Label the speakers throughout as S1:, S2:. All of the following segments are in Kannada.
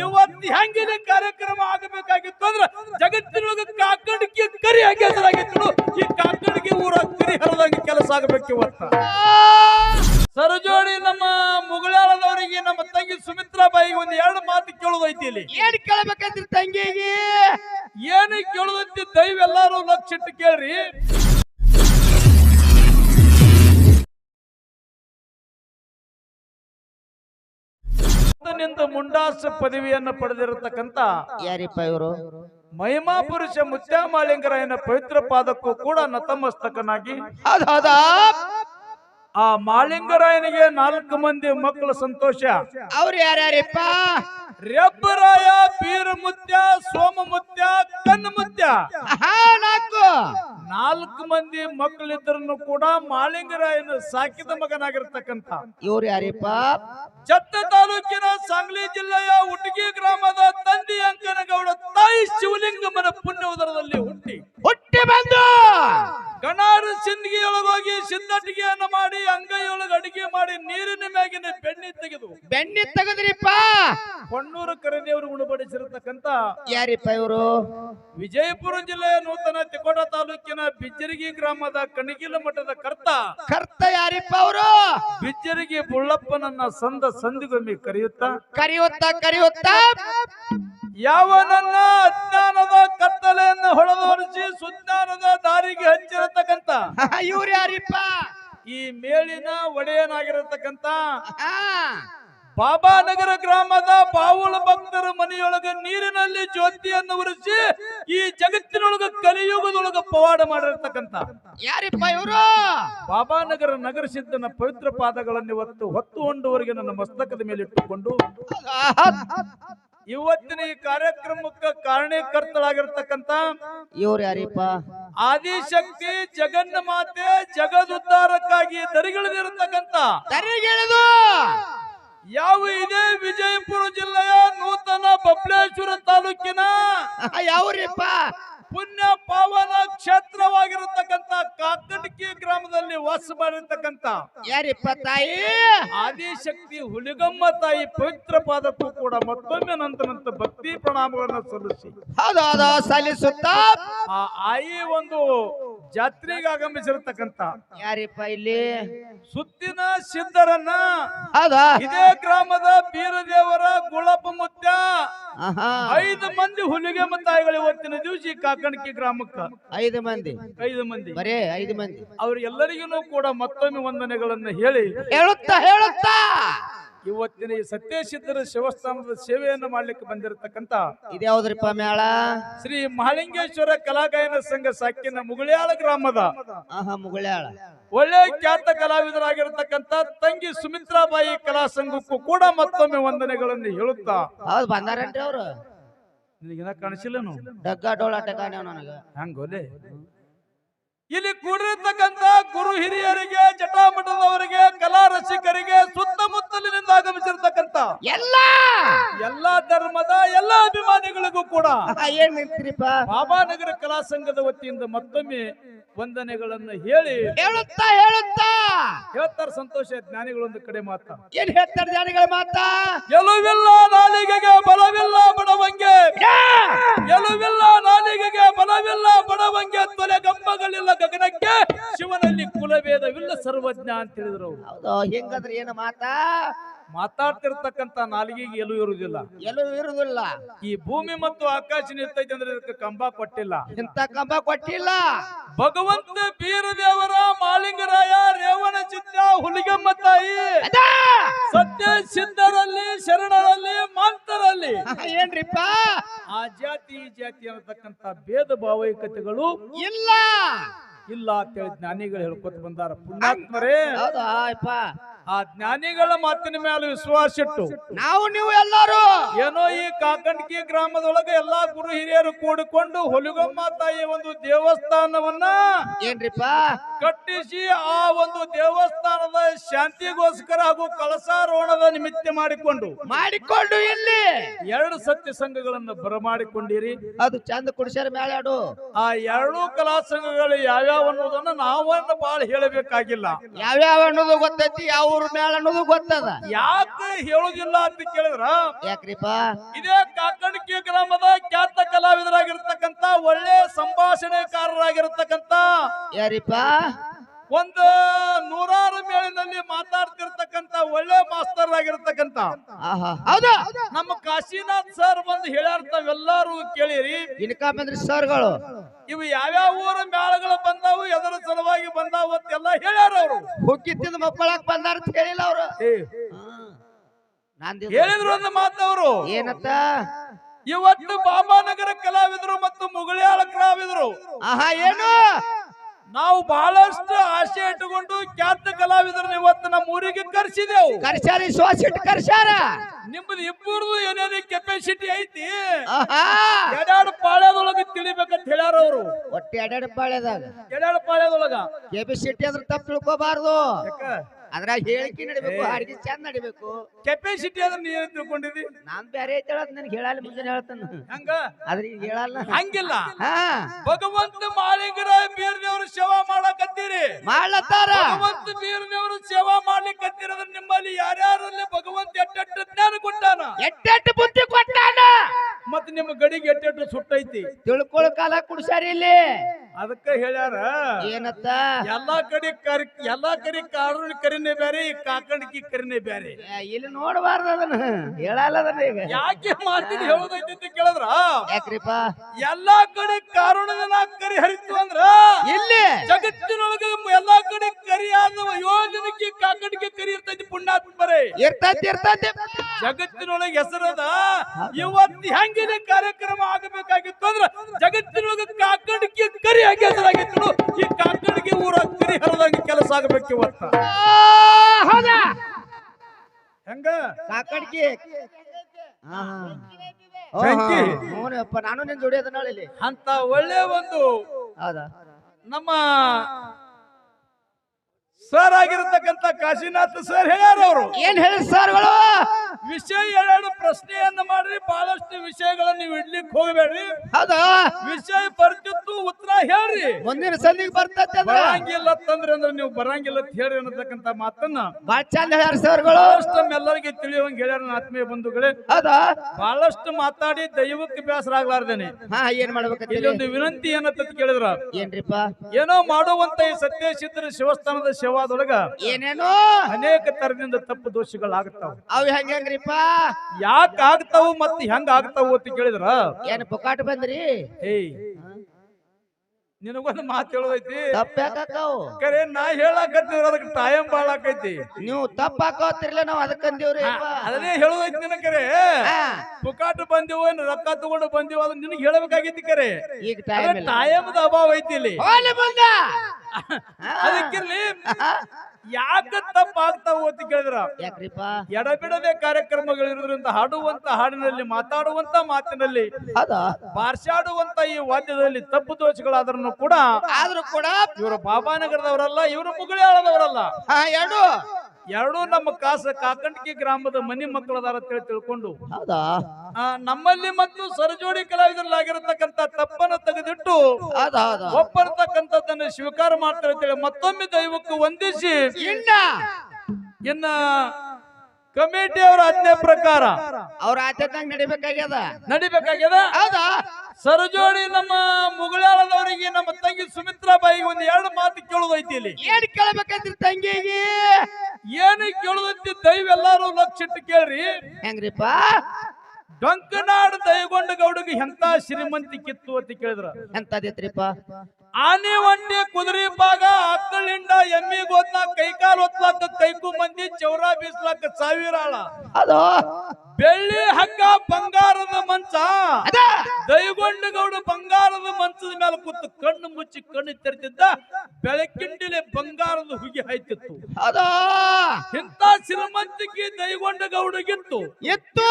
S1: ಇವತ್ತು ಹೆಂಗಿನ ಕಾರ್ಯಕ್ರಮ ಆಗಬೇಕಾಗಿತ್ತು ಅಂದ್ರೆ ಜಗತ್ತಿನೊಳಗ ಕಾಕಡಿಗೆ ಕರಿ ಹಾಕಿದ್ರಾಗಿತ್ತು ಈ ಕಾಕಡಿಗೆ ಊರ ಕರಿ ಹರಿದಂಗೆ ಕೆಲಸ ಆಗಬೇಕು ಇವತ್ತ. ಸರಜೋಡಿ ನಮ್ಮ ಮುಗಳಾಳದವರಿಗೆ ನಮ್ಮ ತಂಗಿ ಸುಮಿತ್ರಾ ಬಾಯಿಗೆ ಒಂದು ಎರಡು ಮಾತು ಕೇಳೋದೈತಿ ಇಲ್ಲಿ.
S2: ಏನ್ ಕೇಳ್ಬೇಕಂದ್ರಿ ತಂಗಿಗೆ?
S1: ಏನು ಕೇಳೋದೈತಿ ದೈವ ಎಲ್ಲಾರು ಲಕ್ಷ ಇಟ್ಟು ಕೇಳ್ರಿ. ನಿಂದ ಮುಂಡಾಸ ಪದವಿಯನ್ನು ಪಡೆದಿರತಕ್ಕಂತ
S2: ಯಾರಿಪ್ಪ ಇವರು?
S1: ಮಹಿಮಾ ಪುರುಷ ಮುತ್ಯಾಮಾಲಿಂಗರಾಯನ ಪವಿತ್ರ ಪಾದಕ್ಕೂ ಕೂಡ ನತಮಸ್ತಕನಾಗಿ
S2: ಹೌದ್
S1: ಆ ಮಾಳಿಂಗರಾಯನಿಗೆ ನಾಲ್ಕು ಮಂದಿ ಮಕ್ಕಳು ಸಂತೋಷ.
S2: ಅವ್ರು ಯಾರ್ಯಾರಿಪ್ಪ?
S1: ರೆಬ್ಬರಾಯ ಬೀರಮುತ್ಯ ಸೋಮಮುತ್ಯ ಕನ್ಮುತ್ಯ.
S2: ಹಾ ನಾಲ್ಕು.
S1: ನಾಲ್ಕು ಮಂದಿ ಮಕ್ಕಳಿದ್ದರನ್ನು ಕೂಡ ಮಾಲಿಂಗರಾಯನ ಸಾಕಿದ ಮಗನಾಗಿರ್ತಕ್ಕಂಥ
S2: ಇವ್ರು ಯಾರಿಪ್ಪ?
S1: ಚತ್ತ ತಾಲೂಕಿನ ಸಾಂಗ್ಲಿ ಜಿಲ್ಲೆಯ ಉಟಗಿ ಗ್ರಾಮದ ತಂದಿ ಅಂಕನಗೌಡ ತಾಯಿ ಶಿವಲಿಂಗಮ್ಮನ ಪುಣ್ಯ ಉದರದಲ್ಲಿ ಹುಟ್ಟಿ.
S2: ಹುಟ್ಟಿ ಬಂದು!
S1: ಗಣಾರ ಸಿಂದಗಿಯೊಳಗೋಗಿ ಸಿಂದಟಿಗೆಯನ್ನು ಮಾಡಿ ಅಂಗೈಯೊಳಗೆ ಅಡಿಗೆ ಮಾಡಿ ನೀರಿನ ಮ್ಯಾಗಿನ ಬೆಣ್ಣೆ ತೆಗೆದು
S2: ಬೆಣ್ಣೆ ತೆಗೆದ್ರಿಪ್ಪ.
S1: ಕೊಣ್ಣೂರು ಕರೆದೇವರು ಉಣಬಡಿಸಿರತಕ್ಕಂತ
S2: ಯಾರಿಪ್ಪ ಇವರು?
S1: ವಿಜಯಪುರ ಜಿಲ್ಲೆಯ ನೂತನ ತಿಕೋಟ ತಾಲೂಕಿನ ಬಿಜ್ಜರಿಗಿ ಗ್ರಾಮದ ಕಣಗಿಲ ಮಠದ ಕರ್ತ.
S2: ಕರ್ತ ಯಾರಿಪ್ಪ ಅವರು?
S1: ಬಿಜ್ಜರಿಗಿ ಬುಳ್ಳಪ್ಪನನ್ನ ಸಂದ ಸಂದಿಗೊಮ್ಮೆ ಕರೆಯುತ್ತಾ?
S2: ಕರಿಯುತ್ತ ಕರಿಯುತ್ತ.
S1: ಯಾವನನ್ನ ಅಜ್ಞಾನದ ಕತ್ತಲೆಯನ್ನು ಹೊಳದೊರಿಸಿ ಸುಜ್ಞಾನದ ದಾರಿಗೆ ಹಚ್ಚಿರತಕ್ಕಂತ
S2: ಇವ್ರು ಯಾರಿಪ್ಪ?
S1: ಈ ಮೇಲಿನ ಒಡೆಯನಾಗಿರತಕ್ಕಂತ. ಬಾಬಾನಗರ ಗ್ರಾಮದ ಬಾವುಳ ಭಕ್ತರ ಮನೆಯೊಳಗ ನೀರಿನಲ್ಲಿ ಜ್ಯೋತಿಯನ್ನು ಉರಿಸಿ ಈ ಜಗತ್ತಿನೊಳಗ ಕಲಿಯುಗದೊಳಗ ಪವಾಡ ಮಾಡಿರ್ತಕ್ಕಂತ.
S2: ಯಾರಿಪ್ಪ ಇವರು?
S1: ಬಾಬಾನಗರ ನಗರ ಸಿದ್ಧನ ಪವಿತ್ರ ಪಾದಗಳನ್ನು ಇವತ್ತು ಹೊತ್ತು ಹೊಂಡುವರೆಗೆ ನನ್ನ ಮಸ್ತಕದ ಮೇಲೆ ಇಟ್ಟುಕೊಂಡು. ಇವತ್ತಿನ ಈ ಕಾರ್ಯಕ್ರಮಕ್ಕೆ ಕಾರಣೀಕರ್ತಳಾಗಿರ್ತಕ್ಕಂತ
S2: ಇವ್ರು ಯಾರಿಪ್ಪ?
S1: ಆದಿಶಕ್ತಿ ಜಗನ್ನ ಮಾತೆ ಜಗದುದ್ಧಾರಕ್ಕಾಗಿ ದರಿಗಿಳಿದಿರತಕ್ಕಂತ
S2: ತರಿಗಿಳಿದು
S1: ಯಾವ ಇದೇ ವಿಜಯಪುರ ಜಿಲ್ಲೆಯ ನೂತನ ಬಬ್ಲೇಶ್ವರ ತಾಲೂಕಿನ
S2: ಯಾವ್ರಿಪ್ಪ?
S1: ಪುಣ್ಯ ಪಾವನ ಕ್ಷೇತ್ರವಾಗಿರತಕ್ಕಂತ ಕಾಕಟಕಿ ಗ್ರಾಮದಲ್ಲಿ ವಾಸ ಮಾಡಿರ್ತಕ್ಕಂತ
S2: ಯಾರಿಪ್ಪ ತಾಯಿ?
S1: ಆದಿಶಕ್ತಿ ಹುಲಿಗಮ್ಮ ತಾಯಿ ಪವಿತ್ರ ಪಾದಕ್ಕೂ ಕೂಡ ಮತ್ತೊಮ್ಮೆ ನಂತರಂತ ಭಕ್ತಿ ಪ್ರಣಾಮಗಳನ್ನು ಸಲ್ಲಿಸಿ.
S2: ಸಲ್ಲಿಸುತ್ತಾ ಸಲ್ಲಿಸುತ್ತ?
S1: ಆ ಆಯಿ ಒಂದು ಜಾತ್ರೆಗೆ ಆಗಮಿಸಿರತಕ್ಕಂತ
S2: ಯಾರಿಪ್ಪ ಇಲ್ಲಿ?
S1: ಸುತ್ತಿನ ಸಿದ್ಧರನ್ನ ಇದೇ ಗ್ರಾಮದ ಬೀರದೇವರ ಗುಳಪ ಮುತ್ಯ
S2: ಆಹಾ
S1: ಐದು ಮಂದಿ ಹುಲಿಗೆ ಮತ್ತಾಯಿಗಳು ಇವತ್ತಿನ ದಿವಸ ಈ ಕಾಕಣಿಕೆ ಗ್ರಾಮಕ್ಕ.
S2: ಐದು ಮಂದಿ.
S1: ಐದು ಮಂದಿ.
S2: ಬರೇ ಐದು ಮಂದಿ.
S1: ಅವರಿಗೆಲ್ಲರಿಗೂ ಕೂಡ ಮತ್ತೊಮ್ಮೆ ವಂದನೆಗಳನ್ನ ಹೇಳಿ.
S2: ಹೇಳುತ್ತಾ ಹೇಳುತ್ತಾ.
S1: ಇವತ್ತಿನ ಈ ಸತ್ಯಸಿದ್ಧರ ಶಿವಸ್ಥಾನದ ಸೇವೆಯನ್ನು ಮಾಡ್ಲಿಕ್ಕೆ ಬಂದಿರತಕ್ಕಂತ
S2: ಇದ್ಯಾವ್ದ್ರಿಪ್ಪ ಮೇಳ?
S1: ಶ್ರೀ ಮಹಾಲಿಂಗೇಶ್ವರ ಕಲಾಗಾಯನ ಸಂಘ ಸಾಕಿನ ಮುಗಳ್ಯಾಳ ಗ್ರಾಮದ.
S2: ಆಹಾ ಮುಗುಳ್ಯಾಳ.
S1: ಒಳ್ಳೆ ಖ್ಯಾತ ಕಲಾವಿದರಾಗಿರತಕ್ಕಂತ ತಂಗಿ ಸುಮಿತ್ರಾಬಾಯಿ ಕಲಾ ಸಂಘಕ್ಕೂ ಕೂಡ ಮತ್ತೊಮ್ಮೆ ವಂದನೆಗಳನ್ನು ಹೇಳುತ್ತಾ.
S2: ಹೌದು ಬಂದಾರನ್ರಿ ಅವ್ರು?
S1: ನಿನಗಿನ ಕಾಣಿಸಿಲ್ಲನು?
S2: ಡಗ್ಗ ಡೋಳಾಟ ಕಾಣ್ಯಾವ ನನಗ.
S1: ಹಂಗೋಲೆ? ಇಲ್ಲಿ ಕೂಡಿರ್ತಕ್ಕಂತ ಗುರು ಹಿರಿಯರಿಗೆ ಜಟಾಮಠದವರಿಗೆ ಕಲಾ ರಸಿಕರಿಗೆ ಸುತ್ತಮುತ್ತಲಿನಿಂದ ಆಗಮಿಸಿರ್ತಕ್ಕಂತ
S2: ಎಲ್ಲ!
S1: ಎಲ್ಲಾ ಧರ್ಮದ ಎಲ್ಲಾ ಅಭಿಮಾನಿಗಳಿಗೂ ಕೂಡ
S2: ಏನ್
S1: ಬಾಬಾನಗರ ಕಲಾ ಸಂಘದ ವತಿಯಿಂದ ಮತ್ತೊಮ್ಮೆ ವಂದನೆಗಳನ್ನು ಹೇಳಿ
S2: ಹೇಳುತ್ತಾ ಹೇಳುತ್ತಾ!
S1: ಹೇಳ್ತಾರ ಸಂತೋಷ ಜ್ಞಾನಿಗಳು ಒಂದು ಕಡೆ ಮಾತ
S2: ಏನ್ ಹೇಳ್ತಾರ ಜ್ಞಾನಿಗಳ ಮಾತಾ?
S1: ಎಲುವಿಲ್ಲ ನಾಲಿಗೆಗೆ ಬಲವಿಲ್ಲ ಬಡವಂಗೆ. ಎಲುವಿಲ್ಲ ನಾಲಿಗೆಗೆ ಬಲವಿಲ್ಲ ಬಡವಂಗೆ ತೊಲೆ ಗಂಬಗಳಿಲ್ಲ ಗಗನಕ್ಕೆ. ಶಿವನಲ್ಲಿ ಕುಲಭೇದವಿಲ್ಲ ಸರ್ವಜ್ಞ ಅಂತ ಹೇಳಿದ್ರು.
S2: ಹೌದು ಹೆಂಗಂದ್ರೆ ಏನು ಮಾತಾ?
S1: ಮಾತಾಡ್ತಿರ್ತಕ್ಕಂತ ನಾಲಿಗೆಗೆ ಎಲ್ಲೂ ಇರುವುದಿಲ್ಲ.
S2: ಎಲ್ಲೂ ಇರುವುದಿಲ್ಲ.
S1: ಈ ಭೂಮಿ ಮತ್ತು ಆಕಾಶ ನಿಂತೈತೆ ಅಂದ್ರೆ ಇದಕ್ಕೆ ಕಂಬ ಕೊಟ್ಟಿಲ್ಲ.
S2: ಇಂತ ಕಂಬ ಕೊಟ್ಟಿಲ್ಲ?
S1: ಭಗವಂತ ಬೀರದೇವರ ಜಾತಿ ಜಾತಿ ಅನ್ನತಕ್ಕಂತ ಭೇದ ಭಾವೈಕತೆಗಳು
S2: ಇಲ್ಲ.
S1: ಇಲ್ಲ ಅಂತೇಳಿ ಜ್ಞಾನಿಗಳು ಹೇಳ್ಕೊತ ಬಂದಾರ. ಪುಣ್ಯಾತ್ಮರೇ. ಆ ಜ್ಞಾನಿಗಳ ಮಾತಿನ ಮೇಲೆ ವಿಶ್ವಾಸ ಇಟ್ಟು.
S2: ನಾವು ನೀವು ಎಲ್ಲಾರು.
S1: ಏನೋ ಈ ಕಾಕಂಡ್ಕಿ ಗ್ರಾಮದೊಳಗೆ ಎಲ್ಲಾ ಗುರು ಹಿರಿಯರು ಕೂಡಿಕೊಂಡು ಹೊಲಿಗೊಮ್ಮ ತಾಯಿ ಒಂದು ದೇವಸ್ಥಾನವನ್ನ
S2: ಏನ್ರಿಪ್ಪ?
S1: ಕಟ್ಟಿಸಿ ಆ ಒಂದು ದೇವಸ್ಥಾನದ ಶಾಂತಿಗೋಸ್ಕರ ಹಾಗೂ ಕಳಸಾರೋಹಣದ ನಿಮಿತ್ತ ಮಾಡಿಕೊಂಡು
S2: ಮಾಡಿಕೊಂಡು ಇಲ್ಲಿ.
S1: ಎರಡು ಸತ್ಯ ಸಂಘಗಳನ್ನು ಬರಮಾಡಿಕೊಂಡಿರಿ.
S2: ಅದು ಚಂದ ಕುಡಿಸ್ಯಾರ ಮೇಲೆ
S1: ಆ ಎರಡೂ ಕಲಾ ಸಂಘಗಳು ಯಾವ್ಯಾವ ಯಾವ್ಯಾವ ಅನ್ನೋದನ್ನ ನಾವನ್ನ ಬಾಳ ಹೇಳಬೇಕಾಗಿಲ್ಲ.
S2: ಯಾವ್ಯಾವ ಅನ್ನೋದು ಗೊತ್ತೈತಿ ಯಾವ ಊರ ಮ್ಯಾಲ ಅನ್ನೋದು ಗೊತ್ತದ.
S1: ಯಾಕೆ ಹೇಳುದಿಲ್ಲ ಅಂತ ಕೇಳಿದ್ರ?
S2: ಯಾಕ್ರಿಪ
S1: ಇದೇ ಕಾಕಣಿಕೆ ಗ್ರಾಮದ ಖ್ಯಾತ ಕಲಾವಿದರಾಗಿರ್ತಕ್ಕಂತ ಒಳ್ಳೆ ಸಂಭಾಷಣೆಕಾರರಾಗಿರ್ತಕ್ಕಂತ
S2: ಯಾರಿಪ್ಪ?
S1: ಒಂದು ನೂರಾರು ಮೇಳಿನಲ್ಲಿ ಮಾತಾಡ್ತಿರ್ತಕ್ಕಂತ ಒಳ್ಳೆ ಮಾಸ್ತರ್ ಆಗಿರ್ತಕ್ಕಂತ
S2: ಹೌದಾ?
S1: ನಮ್ಮ ಕಾಶಿನಾಥ್ ಸರ್ ಬಂದು ಹೇಳ್ಯಾರ ತಾವೆಲ್ಲಾರು ಕೇಳಿರಿ.
S2: ಇನ್ಕ ಬಂದ್ರಿ ಸರ್ಗಳು.
S1: ಇವು ಯಾವ್ಯಾವ ಊರ ಮೇಳಗಳು ಬಂದಾವು ಎದರ ಸಲುವಾಗಿ ಬಂದಾವು ಅಂತೆಲ್ಲ ಹೇಳ್ಯಾರ ಅವರು.
S2: ಹುಕ್ಕಿ ಮಕ್ಕಳಾಗ ಬಂದಾರ ಅಂತ ಹೇಳಿಲ್ಲ ಅವರು.
S1: ಹೇಳಿದ್ರು ಒಂದು ಮಾತವರು
S2: ಏನತ್ತ?
S1: ಇವತ್ತು ಬಾಬಾನಗರ ಕಲಾವಿದರು ಮತ್ತು ಮುಗಳಾಳ ಕಲಾವಿದರು.
S2: ಆಹಾ ಏನು?
S1: ನಾವು ಬಹಳಷ್ಟು ಆಸೆ ಇಟ್ಟುಕೊಂಡು ಖ್ಯಾತ ಕಲಾವಿದರನ್ನ ಇವತ್ತು ನಮ್ಮ ಊರಿಗೆ ಕರೆಸಿದೆವು.
S2: ಕರ್ಸಾರಿ ಸೋಸಿಟ್ ಕರ್ಸಾರ
S1: ನಿಮ್ಮದು ಇಬ್ಬರದು ಏನೇನು ಕೆಪಾಸಿಟಿ ಐತಿ. ಎಡಾಡು ಪಾಳ್ಯದೊಳಗೆ ತಿಳಿಬೇಕಂತ ಹೇಳ್ಯಾರ ಅವರು.
S2: ಒಟ್ಟು ಎಡೆಡ್ ಪಾಳ್ಯದಾಗ.
S1: ಎಡಾಡು ಪಾಳ್ಯದೊಳಗ.
S2: ಕೆಪಾಸಿಟಿ ಅಂದ್ರೆ ತಪ್ಪು ತಿಳ್ಕೋಬಾರ್ದು. ಅದ್ರಾಗ ಹೇಳಿಕೆ ನಡಿಬೇಕು ಅಡಿಗೆ ಚಂದ ನಡಿಬೇಕು.
S1: ಕೆಪಾಸಿಟಿ ಅದ್ರ ನೀ ಏನ್ ತಿಳ್ಕೊಂಡಿದಿ
S2: ನಾನ್ ಬ್ಯಾರೆ ಐತೆ ಹೇಳತ್ ನನ್ಗೆ ಹೇಳಲ್ಲ ಮುಂದೆ ಹೇಳ್ತಾನ.
S1: ಹಂಗ?
S2: ಆದ್ರೆ ಈಗ ಹೇಳಲ್ಲ
S1: ಹಂಗಿಲ್ಲ.
S2: ಹಾ.
S1: ಭಗವಂತ ಮಾಳಿಗರ ಬೀರ್ದೇವ್ರ ಸೇವಾ ಮಾಡಕತ್ತೀರಿ.
S2: ಮಾಡ್ಲತ್ತಾರ.
S1: ಭಗವಂತ ಬೀರ್ದೇವ್ರ ಸೇವಾ ಮಾಡ್ಲಿಕ್ಕತ್ತೀರದ್ರ ನಿಮ್ಮಲ್ಲಿ ಯಾರ್ಯಾರಲ್ಲಿ ಭಗವಂತ ಎಟ್ಟೆಟ್ಟ ಜ್ಞಾನ ಕೊಟ್ಟಾನ?
S2: ಎಟ್ಟೆಟ್ಟು ಬುದ್ಧಿ ಕೊಟ್ಟಾನ?
S1: ಮತ್ ನಿಮ್ಮ ಗಡಿಗೆ ಎಟ್ಟೆಟ್ಟು ಸುಟ್ಟೈತಿ?
S2: ತಿಳ್ಕೊಳ ಕಾಲ ಕುಡ್ಸಾರಿ ಇಲ್ಲಿ.
S1: ಅದಕ್ಕ ಹೇಳ್ಯಾರ
S2: ಏನತ್ತ?
S1: ಎಲ್ಲಾ ಕಡೆ ಕರಿ ಎಲ್ಲಾ ಕಡೆ ಕಾರುಣಿ ಕರಿನೇ ಬ್ಯಾರೆ ಈ ಕಾಕಣಿಕಿ ಕರಿನೇ ಬ್ಯಾರೆ.
S2: ಏ, ಇಲ್ಲಿ ನೋಡಬಾರ್ದು ಅದನ್ನ. ಹೇಳಲ್ಲ ಅದನ್ನ ಈಗ
S1: ಯಾಕೆ ಮಾಡ್ತೀನಿ ಹೇಳೋದೈತಿ ಅಂತ ಕೇಳಿದ್ರ?
S2: ಯಾಕ್ರಿಪ್ಪ?
S1: ಎಲ್ಲಾ ಕಡೆ ಕಾರುಣದ ಕರಿ ಹರಿತು ಅಂದ್ರ
S2: ಇಲ್ಲಿ
S1: ಜಗತ್ತಿನೊಳಗ ಎಲ್ಲಾ ಕಡೆ ಕರಿ ಆದವ ಯೋಜನಕ್ಕೆ ಕಾಕಣಿಕೆ ಕರಿ ಇರ್ತೈತಿ ಪುಣ್ಯಾತ್ಮರೇ
S2: ಇರ್ತೈತಿ ಇರ್ತೈತಿ.
S1: ಜಗತ್ತಿನೊಳಗ ಹೆಸರದ ಇವತ್ತು ಹೆಂಗಿದೆ ಕಾರ್ಯಕ್ರಮ ಆಗಬೇಕಾಗಿತ್ತು ಅಂದ್ರ ಜಗತ್ತಿನೊಳಗ ಕಾಕಣಿಕೆ ಕರಿ ಆಗಿ ಹೆಸರಾಗಿತ್ತು ಈ ಕಾಕಣಿಕೆ ಊರ ಕರಿ ಹರಿದಂಗೆ ಕೆಲಸ ಆಗಬೇಕು ಇವತ್ತ.
S2: ಆ, ಹೌದಾ.
S1: ಹೆಂಗ?
S2: ಕಾಕಡ್ಕಿ
S1: ಬೆಂಕಿ.
S2: ಹ್ಞೂನಪ್ಪ ನಾನು ನಿನ್ ಜೋಡಿ ಅದನ್ನ ಇಲ್ಲಿ
S1: ಅಂತ ಒಳ್ಳೆ ಒಂದು
S2: ಹೌದಾ?
S1: ನಮ್ಮ ಸರ್ ಆಗಿರತಕ್ಕಂತ ಕಾಶಿನಾಥ್ ಸರ್ ಹೇಳ್ಯಾರ ಅವರು
S2: ಏನ್ ಹೇಳಿ ಸರ್ಗಳು
S1: ವಿಷಯ ಎರಡು ಪ್ರಶ್ನೆಯನ್ನ ಮಾಡ್ರಿ ಬಹಳಷ್ಟು ವಿಷಯಗಳನ್ನ ನೀವು ಇಡ್ಲಿಕ್ಕೆ ಹೋಗಬೇಡ್ರಿ.
S2: ಹೌದಾ?
S1: ವಿಷಯ ಬರ್ತಿತ್ತು ಉತ್ತರ ಹೇಳ್ರಿ.
S2: ಮುಂದಿನ ಸಂದಿಗೆ ಬರ್ತೈತೆ ಅಂದ್ರೆ
S1: ಬರಂಗಿಲ್ಲ ತಂದ್ರೆ ಅಂದ್ರೆ ನೀವು ಬರಂಗಿಲ್ಲ ಅಂತ ಹೇಳ್ರಿ ಅನ್ನತಕ್ಕಂತ ಮಾತನ್ನ.
S2: ಬಾಳ್ ಚಂದ ಹೇಳ್ಯಾರ ಸರ್ಗಳು
S1: ನಮ್ಮೆಲ್ಲರಿಗೆ ತಿಳಿಯುವಂಗ ಹೇಳ್ಯಾರ ನನ್ನ ಆತ್ಮೀಯ ಬಂಧುಗಳೇ.
S2: ಹೌದಾ?
S1: ಬಹಳಷ್ಟು ಮಾತಾಡಿ ದೈವಕ್ಕೆ ಬೇಸರ ಆಗ್ಲಾರ್ದೇನೆ
S2: ಹಾ ಏನ್ ಮಾಡ್ಬೇಕು
S1: ಇಲ್ಲೊಂದು ವಿನಂತಿ ಏನಂತ ಕೇಳಿದ್ರ?
S2: ಏನ್ರಿಪ್ಪ?
S1: ಏನೋ ಮಾಡುವಂತ ಈ ಸತ್ಯ ಶಿವಸ್ಥಾನದ ಸೇವಾದೊಳಗ
S2: ಏನೇನೋ?
S1: ಅನೇಕ ತರದಿಂದ ತಪ್ಪು ದೋಷಗಳಾಗ್ತಾವ.
S2: ಅವ್ ಹೆಂಗ್ರಿಪ್ಪ?
S1: ಯಾಕ ಆಗ್ತಾವ ಮತ್ತೆ ಹೆಂಗ ಆಗ್ತಾವ ಅಂತ ಕೇಳಿದ್ರ?
S2: ಏನ್ ಪುಕಾಟ ಬಂದ್ರಿ?
S1: ಏಯ್ ನಿನಗೊಂದು ಮಾತು ಹೇಳೋದೈತಿ?
S2: ತಪ್ಪಾಕಾವು
S1: ಕರೆ ನಾ ಹೇಳಕತ್ತಿದ್ರ ಅದಕ್ಕೆ ಟೈಮ್ ಬಾಳ ಆಕೈತಿ
S2: ನೀವು ತಪ್ಪ ಹಾಕೋತಿರ್ಲ ನಾವ್ ಅದಕ್ಕಂದೀವ್ರಿ
S1: ಅದನ್ನೇ ಹೇಳೋದೈತಿ ನಿನ ಕರೆ. ಪುಕಾಟು ಬಂದಿವು ಏನು ರೊಕ್ಕ ತಗೊಂಡು ಬಂದಿವು ಅದನ್ನ ನಿನಗೆ ಹೇಳಬೇಕಾಗೈತಿ ಕರೆ.
S2: ಈಗ ಟೈಮ್
S1: ಟೈಮ್ದ ಅಭಾವ ಐತಿ ಇಲ್ಲಿ. ಅದಕ್ಕಿರ್ಲಿ ಯಾಕ ತಪ್ಪ ಆಗ್ತಾವು ಅಂತ ಕೇಳಿದ್ರ?
S2: ಯಾಕ್ರಿಪ್ಪ?
S1: ಎಡಬಿಡದೆ ಕಾರ್ಯಕ್ರಮಗಳಿರೋದ್ರಿಂದ ಹಾಡುವಂತ ಹಾಡಿನಲ್ಲಿ ಮಾತಾಡುವಂತ ಮಾತಿನಲ್ಲಿ
S2: ಪಾರ್ಶಾಡುವಂತ
S1: ಬಾರ್ಸಾಡುವಂತ ಈ ವಾದ್ಯದಲ್ಲಿ ತಪ್ಪು ದೋಷಗಳಾದ್ರೂ ಕೂಡ
S2: ಆದ್ರೂ ಕೂಡ
S1: ಇವರು ಬಾಬಾನಗರದವರಲ್ಲ ಇವರು ಮುಗುಳಿಯಾಳದವರಲ್ಲ
S2: ಹಾ ಎರಡು.
S1: ಎರಡೂ ನಮ್ಮ ಕಾಸ ಕಾಕಂಟಕಿ ಗ್ರಾಮದ ಮನಿ ಮಕ್ಕಳದಾರ ಅಂತೇಳಿ ತಿಳ್ಕೊಂಡು
S2: ಹೌದಾ?
S1: ಆ, ನಮ್ಮಲ್ಲಿ ಮತ್ತು ಸರಜೋಡಿ ಕಲಾವಿದರಲ್ಲಾಗಿರತಕ್ಕಂತ ತಪ್ಪನ್ನು ತೆಗೆದಿಟ್ಟು
S2: ಹೌದಾ ಹೌದಾ.
S1: ಒಪ್ಪರ್ತಕ್ಕಂಥದ್ದನ್ನು ಸ್ವೀಕಾರ ಮಾಡ್ತಾರೆ ಅಂತೇಳಿ ಮತ್ತೊಮ್ಮೆ ದೈವಕ್ಕೆ ವಂದಿಸಿ
S2: ಇನ್ನ
S1: ಇನ್ನ ಕಮಿಟಿ ಅವರ ಆಜ್ಞೆ ಪ್ರಕಾರ.
S2: ಅವ್ರ ಆದ್ಯತಂಗ್ ನಡಿಬೇಕಾಗ್ಯದ?
S1: ನಡಿಬೇಕಾಗ್ಯದ?
S2: ಹೌದಾ?
S1: ಸರಜೋಡಿ ನಮ್ಮ ಮುಗುಳಾಳದವರಿಗೆ ನಮ್ಮ ತಂಗಿ ಸುಮಿತ್ರಾ ಬಾಯಿಗೆ ಒಂದು ಎರಡು ಮಾತು ಕೇಳೋದೈತಿ ಇಲ್ಲಿ.
S2: ಏನ್ ಕೇಳ್ಬೇಕಂದ್ರಿ ತಂಗಿಗೆ?
S1: ಏನು ಕೇಳೋದೈತಿ ದೈವ ಎಲ್ಲಾರು ಲಕ್ಷ ಇಟ್ಟು ಕೇಳ್ರಿ.
S2: ಹೆಂಗ್ರಿಪ್ಪ?
S1: ಡೊಂಕನಾಡ್ ದೈಗೊಂಡ ಗೌಡಗೆ ಎಂತ ಶ್ರೀಮಂತಿ ಕಿತ್ತು ಅಂತ ಕೇಳಿದ್ರ.
S2: ಎಂತದಿತ್ರಿಪ್ಪ
S1: ಆನೆ ಒಂಟಿ ಕುದುರೆ ಭಾಗ ಆಕಳಿಂಡ ಎಮ್ಮಿ ಗೋತ್ನ ಕೈಕಾಲ್ ಹೊತ್ಲಾಕ ಕೈಕು ಮಂದಿ ಚೌರ ಬೀಸ್ಲಾಕ ಸಾವಿರ ಆಳ.
S2: ಅದು.
S1: ಬೆಳ್ಳಿ ಹಗ್ಗ ಬಂಗಾರದ ಮಂಚ. ದೈಗೊಂಡ ಗೌಡ ಬಂಗಾರದ ಮಂಚದ ಮೇಲೆ ಕೂತು ಕಣ್ಣು ಮುಚ್ಚಿ ಕಣ್ಣು ತೆರೆದಿದ್ದ ಬೆಳಕಿಂಡಿಲೆ ಬಂಗಾರದ ಹುಗಿ ಹಾಯ್ತಿತ್ತು. ಇಂತ ಶ್ರೀಮಂತಿಕೆ ದೈಗೊಂಡ ಗೌಡಗಿತ್ತು
S2: ಇತ್ತು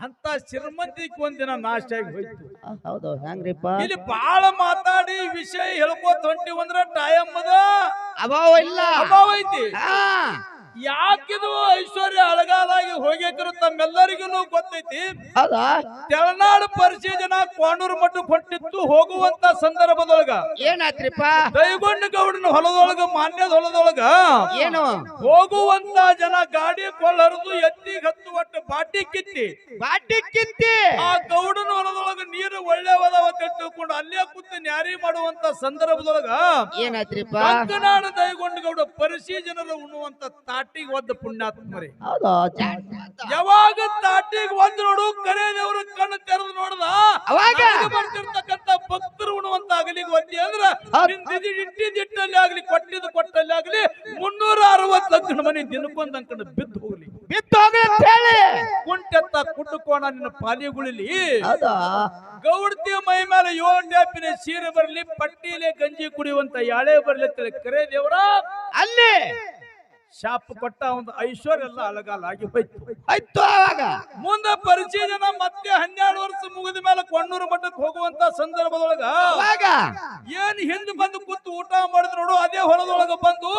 S1: ಅಂತ ಶ್ರೀಮಂತಿಕೆ ಒಂದಿನ ನಾಶ ಆಗಿ ಹೋಯ್ತು.
S2: ಹೌದು ಹೆಂಗ್ರಿಪ್ಪ
S1: ಇಲ್ಲಿ ಬಾಳ ಮಾತಾಡಿ ವಿಷಯ ಹೇಳ್ಕೋತ ಹೊಂಟಿವಂದ್ರ ಟೈಮ್ ಅದ.
S2: ಅಭಾವ ಇಲ್ಲ.
S1: ಅಭಾವ ಐತಿ. ಯಾಕಿದು ಐಶ್ವರ್ಯ ಅಳಗಾಲಾಗಿ ಹೋಗೈತಿರು ತಮ್ಮೆಲ್ಲರಿಗೂ ಗೊತ್ತೈತಿ?
S2: ಹೌದಾ?
S1: ತೆಳನಾಡು ಪರಿಚಯ ಜನ ಕೋಣೂರು ಮಟ್ಟ ಕೊಟ್ಟಿತ್ತು ಹೋಗುವಂತ ಸಂದರ್ಭದೊಳಗ.
S2: ಏನಾತ್ರಿಪ್ಪ?
S1: ದೈಗೊಂಡ ಗೌಡನ ಹೊಲದೊಳಗ ಮಾನ್ಯದ ಹೊಲದೊಳಗ
S2: ಏನು?
S1: ಹೋಗುವಂತ ಜನ ಗಾಡಿ ಕೊಳ್ಳರದು ಎತ್ತಿ ಹತ್ತು ಒಟ್ಟು ಬಾಟಿ ಕಿತ್ತಿ.
S2: ಬಾಟಿ ಕಿತ್ತಿ?
S1: ಆ ಗೌಡನ ಹೊಲದೊಳಗ ನೀರು ಒಳ್ಳೆ ಒದವ ತಿಳ್ಕೊಂಡು ಅಲ್ಲೇ ಕೂತು ನ್ಯಾರಿ ಮಾಡುವಂತ ಸಂದರ್ಭದೊಳಗ
S2: ಏನಾತ್ರಿಪ್ಪ?
S1: ದೈಗೊಂಡ ಗೌಡ ಪರಿಸಿ ಜನರು ಉಣ್ಣುವಂತ ತಾಟಿಗೆ ಒದ್ದ ಪುಣ್ಯಾತ್ಮರಿ. ಯಾವಾಗ ತಾಟಿಗೆ ಒಂದ್ ನೋಡು ಕರೆ ದೇವ್ರ ಕಣ್ಣು ತೆರೆದು ನೋಡ್ದ?
S2: ಅವಾಗ?
S1: ಬರ್ತಿರ್ತಕ್ಕಂತ ಭಕ್ತರು ಉಣುವಂತ ಅಗಲಿಗೆ ಒದ್ದಿ ಅಂದ್ರ. ಇಟ್ಟಿದ್ದಿಟ್ಟಲ್ಲಿ ಆಗ್ಲಿ ಕೊಟ್ಟಿದ್ದು ಕೊಟ್ಟಲ್ಲಿ ಆಗ್ಲಿ ಮುನ್ನೂರ ಅರವತ್ತು ಲಕ್ಷ ಮನೆ ದಿನಕ್ಕೊಂದ್ ಅಂಕಣ ಬಿದ್ದು ಹೋಗ್ಲಿ.
S2: ಬಿತ್ತು ಹೋಗ್ಲಿ ಅಂತ ಹೇಳಿ.
S1: ಕುಂಟೆತ್ತ ಕುಟ್ಟುಕೋಣ ನಿನ್ನ ಪಾಲಿಗುಳಿಲಿ. ಗೌಡ್ತಿ ಮೈ ಮೇಲೆ ಏಳು ಡ್ಯಾಪಿನ ಸೀರೆ ಬರ್ಲಿ ಪಟ್ಟಿಲೆ ಗಂಜಿ ಕುಡಿಯುವಂತ ಯಾಳೆ ಬರ್ಲಿ ಕರೆ ದೇವರ.
S2: ಅಲ್ಲಿ
S1: ಶಾಪ್ ಕೊಟ್ಟ ಒಂದು ಐಶ್ವರ್ಯ ಎಲ್ಲ ಆಗಿ ಹೋಯ್ತು.
S2: ಆಯ್ತು ಆವಾಗ.
S1: ಮುಂದೆ ಪರಿಚಯ ಜನ ಮತ್ತೆ ಹನ್ನೆರಡು ವರ್ಷ ಮುಗಿದ ಮೇಲೆ ಕೊಣ್ಣೂರು ಮಠಕ್ಕೆ ಹೋಗುವಂತ ಸಂದರ್ಭದೊಳಗ
S2: ಆವಾಗ.
S1: ಏನ್ ಹಿಂದ್ ಬಂದು ಕೂತು ಊಟ ಮಾಡಿದ್ರು ನೋಡು ಅದೇ ಹೊಲದೊಳಗ ಬಂದು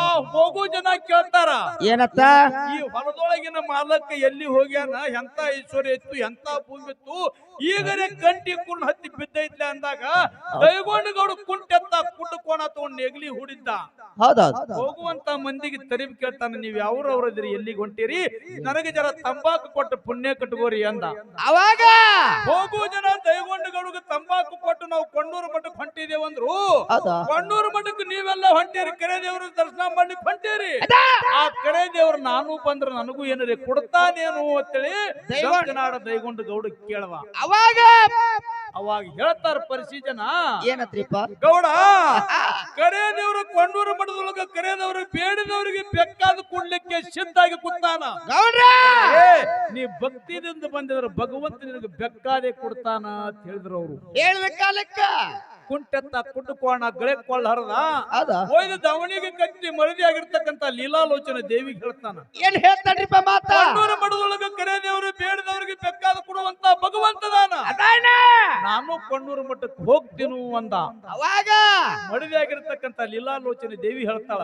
S1: ಆ ಹೋಗು ಜನ ಕೇಳ್ತಾರ.
S2: ಏನತ್ತ?
S1: ಈ ಹೊಲದೊಳಗಿನ ಮಾಲಕ್ಕ ಎಲ್ಲಿ ಹೋಗ್ಯಾನ? ಎಂತ ಐಶ್ವರ್ಯ ಇತ್ತು ಎಂತ ಭೂಮಿ ಇತ್ತು? ಈಗನೇ ಕಂಟಿ ಕುರ್ಣ ಹತ್ತಿ ಬಿದ್ದೈತ್ಲೆ ಅಂದಾಗ ದೈಗೊಂಡಗೌಡ ಕುಂಟೆತ್ತ ಕುಟ್ಟಕೋಣ ತಗೊಂಡ್ ನೆಗಲಿ ಹೂಡಿದ್ದ. ಹೋಗುವಂತ ಮಂದಿಗೆ ತರಿಬ್ ಕೇಳ್ತಾನ ನೀವ್ ಯಾವ್ರವ್ರದ್ರಿ ಎಲ್ಲಿಗೆ ಹೊಂಟಿರಿ? ನನಗೆ ಜರ ತಂಬಾಕು ಕೊಟ್ಟು ಪುಣ್ಯ ಕಟ್ಕೋರಿ ಅಂದ.
S2: ಅವಾಗ?
S1: ಹೋಗು ಜನ ದೈಗೊಂಡಗೌಡ ತಂಬಾಕು ಕೊಟ್ಟು ನಾವು ಕೊಂಡೂರು ಮಠಕ್ಕೆ ಹೊಂಟಿದೇವ್
S2: ಅಂದ್ರು.
S1: ಕೊಂಡೂರು ಮಠಕ್ಕೆ ನೀವೆಲ್ಲ ಹೊಂಟಿರಿ ಕೆರೆ ದೇವ್ರ ದರ್ಶನ ಮಾಡಿ ಹೊಂಟಿರಿ. ಆ ಕೆರೆ ದೇವ್ರು ನಾನು ಬಂದ್ರ ನನಗೂ ಏನಿದೆ ಕೊಡ್ತಾನೇನು ಅಂತೇಳಿ ದೈಗೊಂಡ ಗೌಡ ಕೇಳವ.
S2: ಅವಾಗ
S1: ಅವಾಗ ಹೇಳ್ತಾರ ಪರಿಸಿ ಜನ
S2: ಏನತ್ರಿಪ್ಪ?
S1: ಗೌಡ ಕರೆ ದೇವ್ರ ಕೊಂಡೂರು ಮಠದೊಳಗ ಕರೆ ಬೇಡದವ್ರಿಗೆ ಬೆಕ್ಕಾದ ಕೊಡ್ಲಿಕ್ಕೆ ಸಿದ್ಧಾಗಿ ಕೂತಾನ.
S2: ಗೌಡ್ರ!
S1: ನೀ ಭಕ್ತಿದಿಂದ ಬಂದಿದ್ರ ಭಗವಂತ ನಿನಗೆ ಬೆಕ್ಕಾದೆ ಕೊಡ್ತಾನ ಅಂತ ಹೇಳಿದ್ರು ಅವರು.
S2: ಹೇಳ್ಬೇಕಾಲಕ್ಕ
S1: ಕುಂಟೆತ್ತ ಕುಟ್ಟುಕೋಣ ಗಳೆ ಕೊಳ್ಳ ಹರದ ಹೋಯ್ದ ದವಣಿಗೆ ಕಟ್ಟಿ ಮರದಿ ಆಗಿರ್ತಕ್ಕಂತ ಲೀಲಾಲೋಚನ ದೇವಿಗೆ ಹೇಳ್ತಾನ.
S2: ಏನ್ ಹೇಳ್ತಾನ್ರಿಪ್ಪ ಮಾತಾ?
S1: ಮಡದೊಳಗ ಮಠದೊಳಗ ಕರೆ ದೇವರು ಬೇಡದವರಿಗೆ ಭಗವಂತದಾನ
S2: ಅದಾನ?
S1: ನಾನು ಕಣ್ಣೂರು ಮಠಕ್ಕೆ ಹೋಗ್ತೀನಿ ಅಂದ.
S2: ಅವಾಗ?
S1: ಮಡದಿ ಆಗಿರ್ತಕ್ಕಂತ ಲೀಲಾಲೋಚನೆ ದೇವಿ ಹೇಳ್ತಾಳ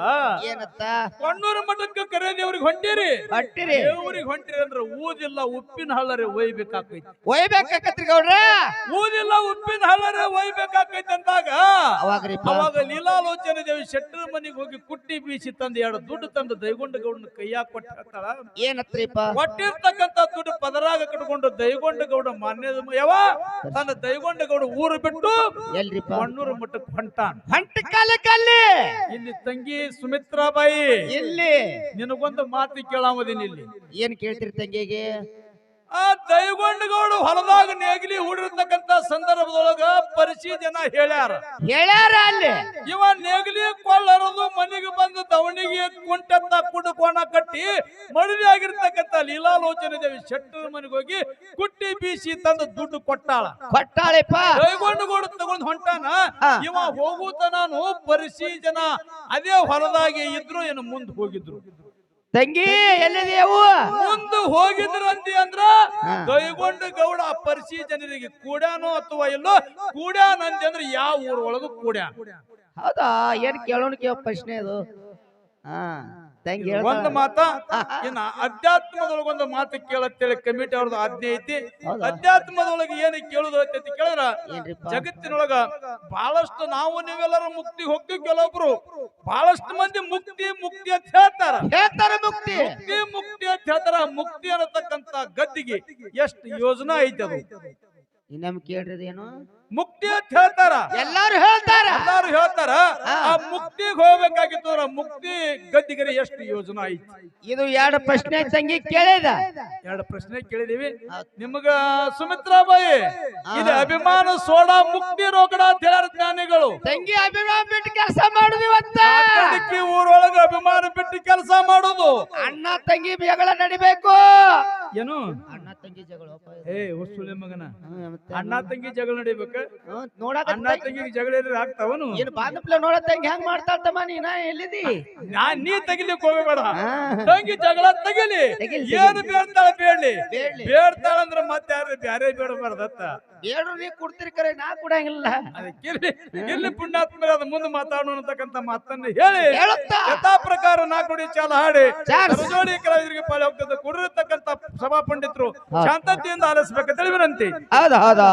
S2: ಏನತ್ತ?
S1: ಕಣ್ಣೂರು ಮಠಕ್ಕೆ ಕರೆ ದೇವ್ರಿಗೆ ಹೊಂಟಿರಿ.
S2: ಹೊಂಟಿರಿ.
S1: ದೇವ್ರಿಗೆ ಹೊಂಟಿರಿ ಅಂದ್ರೆ ಊದಿಲ್ಲ ಉಪ್ಪಿನ ಹಳ್ಳರೆ ಒಯ್ಬೇಕಾಕೈತಿ.
S2: ಒಯ್ಬೇಕಾಕತ್ರಿ ಗೌಡ್ರ?
S1: ಊದಿಲ್ಲ ಉಪ್ಪಿನ ಹಳ್ಳರೆ ಒಯ್ಬೇಕಾಕೈತಿ ಅಂದಾಗ
S2: ಅವಾಗ
S1: ಅವಾಗ ಲೀಲಾಲೋಚನೆ ದೇವಿ ಶೆಟ್ಟರ ಮನೆಗೆ ಹೋಗಿ ಕುಟ್ಟಿ ಬೀಸಿ ತಂದು ಎರಡು ದುಡ್ಡು ತಂದು ದೈಗೊಂಡ ಗೌಡನ ಕೈಯಾಗ ಕೊಟ್ಟಿರ್ತಾಳ
S2: ಏನತ್ರಿಪ್ಪ
S1: ಕೊಟ್ಟಿರ್ತಕ್ಕಂತ ದುಡ್ಡು ಪದರಾಗ ಕಟ್ಕೊಂಡು ದೈಗೊಂಡ ಗೌಡ ಮಾನ್ಯದ ಯಾವ ತನ್ನ ದೈಗೊಂಡ ಗೌಡ ಊರು ಬಿಟ್ಟು
S2: ಎಲ್ರಿಪ್ಪ?
S1: ಕಣ್ಣೂರು ಮಠಕ್ಕೆ ಹೊಂಟಾನ್.
S2: ಹೊಂಟ ಕಾಲಕ್ಕಲ್ಲಿ?
S1: ಇಲ್ಲಿ ತಂಗಿ ಸುಮಿತ್ರಾಬಾಯಿ.
S2: ಇಲ್ಲಿ
S1: ನಿನಗೊಂದು ಮಾತು ಕೇಳಾಮದೀನಿ ಇಲ್ಲಿ.
S2: ಏನ್ ಕೇಳ್ತಿರಿ ತಂಗಿಗೆ?
S1: ಆ ದೈಗೊಂಡಗೌಡು ಹೊಲದಾಗ ನೇಗಿಲಿ ಹೂಡಿರ್ತಕ್ಕಂತ ಸಂದರ್ಭದೊಳಗ ಪರಿಚಯ ಜನ ಹೇಳ್ಯಾರ.
S2: ಹೇಳ್ಯಾರ ಅಲ್ಲಿ.
S1: ಇವ ನೇಗಿಲಿ ಕೊಳ್ಳರದು ಮನೆಗೆ ಬಂದು ದವಣಿಗೆ ಕುಂಟೆತ್ತ ಕುಡುಕೋಣ ಕಟ್ಟಿ ಮಳವಿ ಆಗಿರ್ತಕ್ಕಂತ ಲೀಲಾಲೋಚನೆ ದೇವಿ ಶೆಟ್ಟರ ಮನೆಗೆ ಹೋಗಿ ಕುಟ್ಟಿ ಬೀಸಿ ತಂದು ದುಡ್ಡು ಕೊಟ್ಟಾಳ.
S2: ಕೊಟ್ಟಾಳೆಪ್ಪ.
S1: ದೈಗೊಂಡಗೌಡ ತಗೊಂಡ್ ಹೊಂಟಾನ. ಇವ ಹೋಗುತ್ತ ನಾನು ಪರಿಸಿ ಜನ ಅದೇ ಹೊಲದಾಗೆ ಇದ್ರು ಏನು ಮುಂದೆ ಹೋಗಿದ್ರು.
S2: ತಂಗಿ ಎಲ್ಲಿದೆಯವು
S1: ಮುಂದೆ ಹೋಗಿದ್ರಂತಿ ಅಂದಿ ಅಂದ್ರ ದಯಗೊಂಡ ಗೌಡ ಪರಿಶಿ ಪರಿಸಿ ಜನರಿಗೆ ಕೂಡ್ಯಾನೋ ಅಥವಾ ಇಲ್ಲೋ ಕೂಡ್ಯಾನ ಅಂದಿ ಅಂದ್ರೆ ಯಾವ ಊರ ಒಳಗೂ ಕೂಡ್ಯಾನ.
S2: ಹೌದಾ? ಏನ್ ಕೇಳೋಣ ಕೇಳ ಪ್ರಶ್ನೆ ಅದು ಹಾ. ತಂಗಿ
S1: ಒಂದ್ ಮಾತ ಇನ್ನ ಅಧ್ಯಾತ್ಮದೊಳಗ ಒಂದು ಮಾತು ಕೇಳತ್ತೇಳಿ ಕಮಿಟಿ ಅವ್ರದ್ದು ಆಜ್ಞೆ ಐತಿ? ಅಧ್ಯಾತ್ಮದೊಳಗೆ ಏನು ಕೇಳುದು ಐತಿ ಕೇಳಿದ್ರ ಜಗತ್ತಿನೊಳಗ ಬಹಳಷ್ಟು ನಾವು ನೀವೆಲ್ಲರೂ ಮುಕ್ತಿ ಹೋಗಿ ಕೆಲವೊಬ್ರು ಬಹಳಷ್ಟು ಮಂದಿ ಮುಕ್ತಿ ಮುಕ್ತಿ ಅಂತ ಹೇಳ್ತಾರ.
S2: ಹೇಳ್ತಾರೆ ಮುಕ್ತಿ.
S1: ಮುಕ್ತಿ ಮುಕ್ತಿ ಅಂತ ಹೇಳ್ತಾರ. ಮುಕ್ತಿ ಅನ್ನತಕ್ಕಂತ ಗದ್ದಿಗೆ ಎಷ್ಟು ಯೋಜನಾ ಐತಿ ಅದು.
S2: ಇನ್ನೊಮ್ಮೆ ಕೇಳ್ರಿ ಏನು
S1: ಮುಕ್ತಿ ಅಂತ ಹೇಳ್ತಾರ.
S2: ಎಲ್ಲಾರು ಹೇಳ್ತಾರ.
S1: ಎಲ್ಲಾರು ಹೇಳ್ತಾರ. ಆ ಮುಕ್ತಿಗೆ ಹೋಗ್ಬೇಕಾಗಿತ್ತು ಅವ್ರ ಮುಕ್ತಿ ಗದ್ದಿಗೆ ಎಷ್ಟು ಯೋಜನೆ ಐತಿ?
S2: ಇದು ಎರಡು ಪ್ರಶ್ನೆ ತಂಗಿ ಕೇಳಿದ?
S1: ಎರಡು ಪ್ರಶ್ನೆ ಕೇಳಿದೀವಿ. ಸುಮಿತ್ರಾ ಬಾಯಿ ಇದು ಅಭಿಮಾನ ಸೋಡಾ ಮುಕ್ತಿ ರೋಗಡ ಅಂತ ಹೇಳ ಜ್ಞಾನಿಗಳು.
S2: ತಂಗಿ ಅಭಿಮಾನ ಬಿಟ್ಟು ಕೆಲಸ ಮಾಡುದು ಇವತ್ತ?
S1: ಊರೊಳಗ ಅಭಿಮಾನ ಬಿಟ್ಟು ಕೆಲಸ ಮಾಡುದು.
S2: ಅಣ್ಣ ತಂಗಿ ಜಗಳ ನಡಿಬೇಕು.
S1: ಏನು?
S2: ಅಣ್ಣ ತಂಗಿ ಜಗಳ.
S1: ಏ ಹುಸುಳಿ ಮಗನ. ಅಣ್ಣ. ತಂಗಿ ಜಗಳ ನಡಿಬೇಕ? ಅಣ್ಣ ತಂಗಿ ಜಗಳ ಏನಾರ ಆಗ್ತಾವನು?
S2: ಏನ್ ಬಾಂಧಪ್ಲ ಹೆಂಗ್ ಮಾಡ್ತಾಳ್ತಮ್ಮ ನೀನ? ಎಲ್ಲಿದಿ?
S1: ನಾ ನೀ ತಗಿಲಿ ಹೋಗಬೇಡ. ತಂಗಿ ಜಗಳ ತೆಗಿಲಿ. ಏನು ಬೇಡ್ತಾಳ ಬೇಡ್ಲಿ. ಬೇಡ್ತಾಳ ಅಂದ್ರ ಮತ್ತೆ ಯಾರು ಬ್ಯಾರೆ ಬೇಡಬಾರ್ದತ್ತ?
S2: ಬೇಡ್ರು ನೀ ಕೊಡ್ತೀರಿ ಕರೆ ನಾ ಕೊಡಂಗಿಲ್ಲ.
S1: ಇರ್ಲಿ ಪುಣ್ಯಾತ್ಮರ ಅದ ಮುಂದೆ ಮಾತಾಡೋಣ ಅಂತಕ್ಕಂತ ಮಾತನ್ನ ಹೇಳಿ. ಯಥಾ ಪ್ರಕಾರ ನಾ ಕೊಡಿ ಚಾಲ ಹಾಡಿ. ಸರಜೋಡಿ ಕಲಾವಿದರಿಗೆ ಪಾಲಿ ಹೋಗ್ತದೆ ಕೊಡಿರತಕ್ಕಂತ ಸಭಾ ಪಂಡಿತರು ಶಾಂತತೆಯಿಂದ ಆಲಿಸ್ಬೇಕಂತ ಹೇಳಿ ವಿನಂತಿ
S2: ಹೌದಾ ಹೌದಾ.